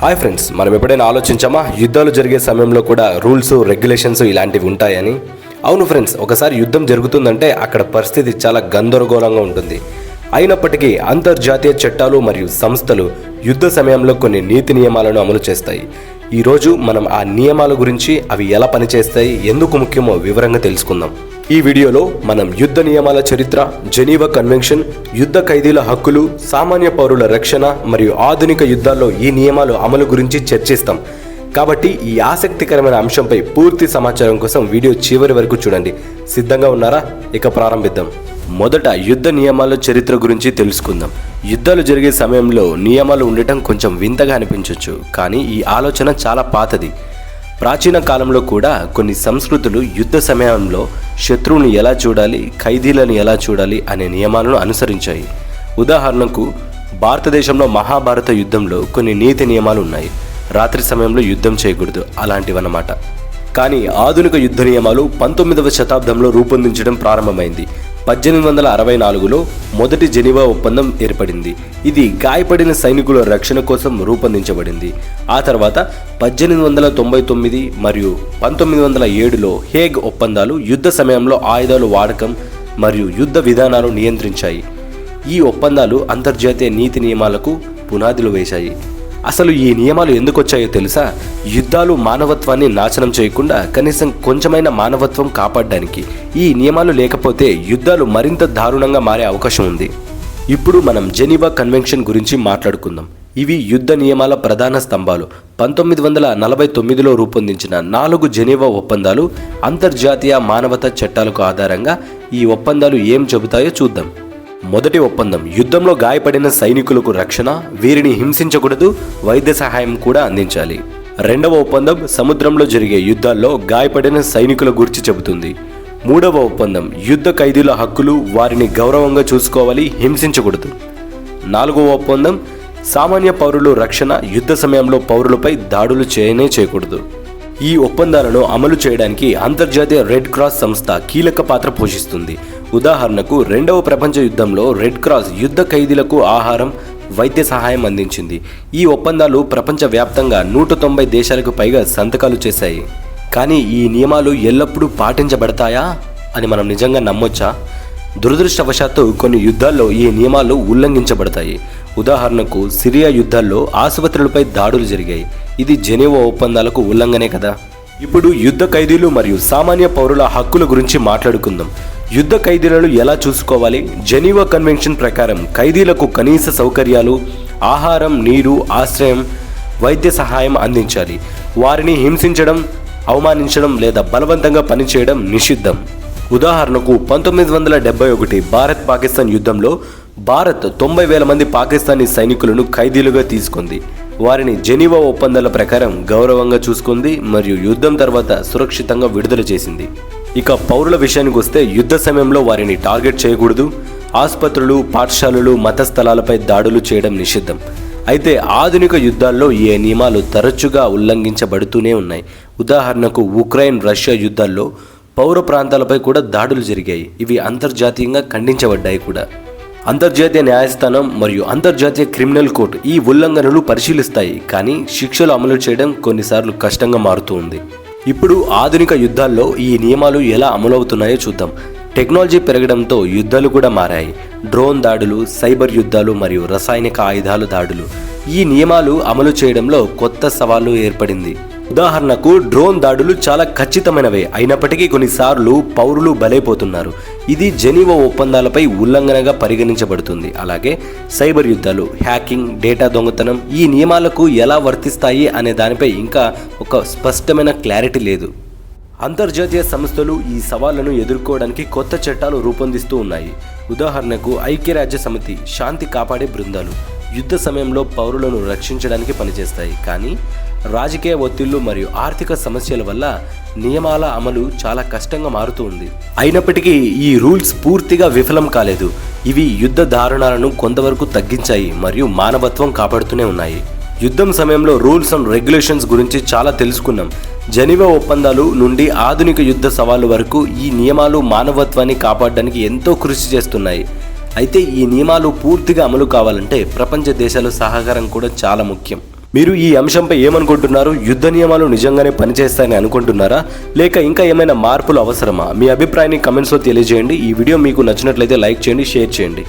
Hi friends మనం ఎప్పుడైనా ఆలోచించామా? యుద్ధాలు జరిగే సమయంలో కూడా రూల్స్ రెగ్యులేషన్స్ ఇలాంటివి ఉంటాయని? అవును ఫ్రెండ్స్ ఒకసారి యుద్ధం జరుగుతుందంటే అక్కడ పరిస్థితి చాలా గందరగోళంగా ఉంటుంది. అయినప్పటికీ అంతర్జాతీయ చట్టాలు మరియు సంస్థలు యుద్ధ సమయంలో కొన్ని నీతి నియమాలను అమలు చేస్తాయి. ఈరోజు మనం ఆ నియమాల గురించి అవి ఎలా పనిచేస్తాయి ఎందుకు ముఖ్యమో వివరంగా తెలుసుకుందాం. ఈ వీడియోలో మనం యుద్ధ నియమాల చరిత్ర జెనీవా కన్వెన్షన్ యుద్ధ ఖైదీల హక్కులు సామాన్య పౌరుల రక్షణ మరియు ఆధునిక యుద్ధాల్లో ఈ నియమాలు అమలు గురించి చర్చిస్తాం. కాబట్టి ఈ ఆసక్తికరమైన అంశంపై పూర్తి సమాచారం కోసం వీడియో చివరి వరకు చూడండి. సిద్ధంగా ఉన్నారా? ఇక ప్రారంభిద్దాం. మొదట యుద్ధ నియమాల చరిత్ర గురించి తెలుసుకుందాం. యుద్ధాలు జరిగే సమయంలో నియమాలు ఉండటం కొంచెం వింతగా అనిపించవచ్చు కానీ ఈ ఆలోచన చాలా పాతది. ప్రాచీన కాలంలో కూడా కొన్ని సంస్కృతులు యుద్ధ సమయంలో శత్రువుని ఎలా చూడాలి ఖైదీలను ఎలా చూడాలి అనే నియమాలను అనుసరించాయి. ఉదాహరణకు భారతదేశంలో మహాభారత యుద్ధంలో కొన్ని నీతి నియమాలు ఉన్నాయి. రాత్రి సమయంలో యుద్ధం చేయకూడదు అలాంటివన్నమాట. కానీ ఆధునిక యుద్ధ నియమాలు పంతొమ్మిదవ శతాబ్దంలో రూపొందించడం ప్రారంభమైంది. పద్దెనిమిది వందల అరవై నాలుగులో మొదటి జెనీవా ఒప్పందం ఏర్పడింది. ఇది గాయపడిన సైనికుల రక్షణ కోసం రూపొందించబడింది. ఆ తర్వాత పద్దెనిమిది వందల తొంభై తొమ్మిది మరియు పంతొమ్మిది వందల ఏడులో హేగ్ ఒప్పందాలు యుద్ధ సమయంలో ఆయుధాలు వాడకం మరియు యుద్ధ విధానాలు నియంత్రించాయి. ఈ ఒప్పందాలు అంతర్జాతీయ నీతి నియమాలకు పునాదులు వేశాయి. అసలు ఈ నియమాలు ఎందుకు వచ్చాయో తెలుసా? యుద్ధాలు మానవత్వాన్ని నాశనం చేయకుండా కనీసం కొంచెమైన మానవత్వం కాపాడడానికి. ఈ నియమాలు లేకపోతే యుద్ధాలు మరింత దారుణంగా మారే అవకాశం ఉంది. ఇప్పుడు మనం జెనీవా కన్వెన్షన్ గురించి మాట్లాడుకుందాం. ఇవి యుద్ధ నియమాల ప్రధాన స్తంభాలు. పంతొమ్మిది వందల నలభై తొమ్మిదిలో రూపొందించిన నాలుగు జెనీవా ఒప్పందాలు అంతర్జాతీయ మానవతా చట్టాలకు ఆధారంగా ఈ ఒప్పందాలు ఏం చెబుతాయో చూద్దాం. మొదటి ఒప్పందం యుద్ధంలో గాయపడిన సైనికులకు రక్షణ వీరిని హింసించకూడదు వైద్య సహాయం కూడా అందించాలి. రెండవ ఒప్పందం సముద్రంలో జరిగే యుద్ధాల్లో గాయపడిన సైనికుల గురించి చెబుతుంది. మూడవ ఒప్పందం యుద్ధ ఖైదీల హక్కులు వారిని గౌరవంగా చూసుకోవాలి హింసించకూడదు. నాలుగవ ఒప్పందం సామాన్య పౌరులు రక్షణ యుద్ధ సమయంలో పౌరులపై దాడులు చేయనే చేయకూడదు. ఈ ఒప్పందాలను అమలు చేయడానికి అంతర్జాతీయ రెడ్ క్రాస్ సంస్థ కీలక పాత్ర పోషిస్తుంది. ఉదాహరణకు రెండవ ప్రపంచ యుద్ధంలో రెడ్ క్రాస్ యుద్ధ ఖైదీలకు ఆహారం వైద్య సహాయం అందించింది. ఈ ఒప్పందాలు ప్రపంచవ్యాప్తంగా నూట తొంభై దేశాలకు పైగా సంతకాలు చేశాయి. కానీ ఈ నియమాలు ఎల్లప్పుడూ పాటించబడతాయా అని మనం నిజంగా నమ్మొచ్చా? దురదృష్టవశాత్తు కొన్ని యుద్ధాల్లో ఈ నియమాలు ఉల్లంఘించబడతాయి. ఉదాహరణకు సిరియా యుద్ధాల్లో ఆసుపత్రులపై దాడులు జరిగాయి. ఇది జెనీవా ఒప్పందాలకు ఉల్లంఘనే కదా? ఇప్పుడు యుద్ధ ఖైదీలు మరియు సామాన్య పౌరుల హక్కుల గురించి మాట్లాడుకుందాం. యుద్ధ ఖైదీలను ఎలా చూసుకోవాలి? జెనీవా కన్వెన్షన్ ప్రకారం ఖైదీలకు కనీస సౌకర్యాలు ఆహారం నీరు ఆశ్రయం వైద్య సహాయం అందించాలి. వారిని హింసించడం అవమానించడం లేదా బలవంతంగా పనిచేయడం నిషిద్ధం. ఉదాహరణకు పంతొమ్మిది వందల డెబ్బై ఒకటి భారత్ పాకిస్తాన్ యుద్ధంలో భారత్ తొంభై వేల మంది పాకిస్తానీ సైనికులను ఖైదీలుగా తీసుకుంది. వారిని జెనీవా ఒప్పందాల ప్రకారం గౌరవంగా చూసుకుంది మరియు యుద్ధం తర్వాత సురక్షితంగా విడుదల చేసింది. ఇక పౌరుల విషయానికి వస్తే యుద్ధ సమయంలో వారిని టార్గెట్ చేయకూడదు. ఆసుపత్రులు పాఠశాలలు మత స్థలాలపై దాడులు చేయడం నిషిద్ధం. అయితే ఆధునిక యుద్ధాల్లో ఈ నియమాలు తరచుగా ఉల్లంఘించబడుతూనే ఉన్నాయి. ఉదాహరణకు ఉక్రెయిన్ రష్యా యుద్ధాల్లో పౌర ప్రాంతాలపై కూడా దాడులు జరిగాయి. ఇవి అంతర్జాతీయంగా ఖండించబడ్డాయి కూడా. అంతర్జాతీయ న్యాయస్థానం మరియు అంతర్జాతీయ క్రిమినల్ కోర్టు ఈ ఉల్లంఘనలు పరిశీలిస్తాయి కానీ శిక్షలు అమలు చేయడం కొన్నిసార్లు కష్టంగా మారుతూ ఉంది. ఇప్పుడు ఆధునిక యుద్ధాల్లో ఈ నియమాలు ఎలా అమలవుతున్నాయో చూద్దాం. టెక్నాలజీ పెరగడంతో యుద్ధాలు కూడా మారాయి. డ్రోన్ దాడులు సైబర్ యుద్ధాలు మరియు రసాయనిక ఆయుధాలు దాడులు. ఈ నియమాలు అమలు చేయడంలో కొత్త సవాలు ఏర్పడింది. ఉదాహరణకు డ్రోన్ దాడులు చాలా ఖచ్చితమైనవే. అయినప్పటికీ కొన్నిసార్లు పౌరులు బలైపోతున్నారు. ఇది జెనీవా ఒప్పందాలపై ఉల్లంఘనగా పరిగణించబడుతుంది. అలాగే సైబర్ యుద్ధాలు హ్యాకింగ్ డేటా దొంగతనం ఈ నియమాలకు ఎలా వర్తిస్తాయి అనే దానిపై ఇంకా ఒక స్పష్టమైన క్లారిటీ లేదు. అంతర్జాతీయ సంస్థలు ఈ సవాళ్ళను ఎదుర్కోవడానికి కొత్త చట్టాలు రూపొందిస్తూ ఉన్నాయి. ఉదాహరణకు ఐక్యరాజ్య సమితి శాంతి కాపాడే బృందాలు యుద్ధ సమయంలో పౌరులను రక్షించడానికి పనిచేస్తాయి. కానీ రాజకీయ ఒత్తిళ్ళు మరియు ఆర్థిక సమస్యల వల్ల నియమాల అమలు చాలా కష్టంగా మారుతూ ఉంది. అయినప్పటికీ ఈ రూల్స్ పూర్తిగా విఫలం కాలేదు. ఇవి యుద్ధ దారుణాలను కొంతవరకు తగ్గించాయి మరియు మానవత్వం కాపాడుతూనే ఉన్నాయి. యుద్ధం సమయంలో రూల్స్ అండ్ రెగ్యులేషన్స్ గురించి చాలా తెలుసుకున్నాం. జనీవా ఒప్పందాలు నుండి ఆధునిక యుద్ధ సవాళ్ళు వరకు ఈ నియమాలు మానవత్వాన్ని కాపాడడానికి ఎంతో కృషి చేస్తున్నాయి. అయితే ఈ నియమాలు పూర్తిగా అమలు కావాలంటే ప్రపంచ దేశాల సహకారం కూడా చాలా ముఖ్యం. మీరు ఈ అంశంపై ఏమనుకుంటున్నారు? యుద్ధ నియమాలు నిజంగానే పనిచేస్తాయని అనుకుంటున్నారా? లేక ఇంకా ఏమైనా మార్పులు అవసరమా? మీ అభిప్రాయాన్ని కమెంట్స్లో తెలియజేయండి. ఈ వీడియో మీకు నచ్చినట్లయితే లైక్ చేయండి షేర్ చేయండి.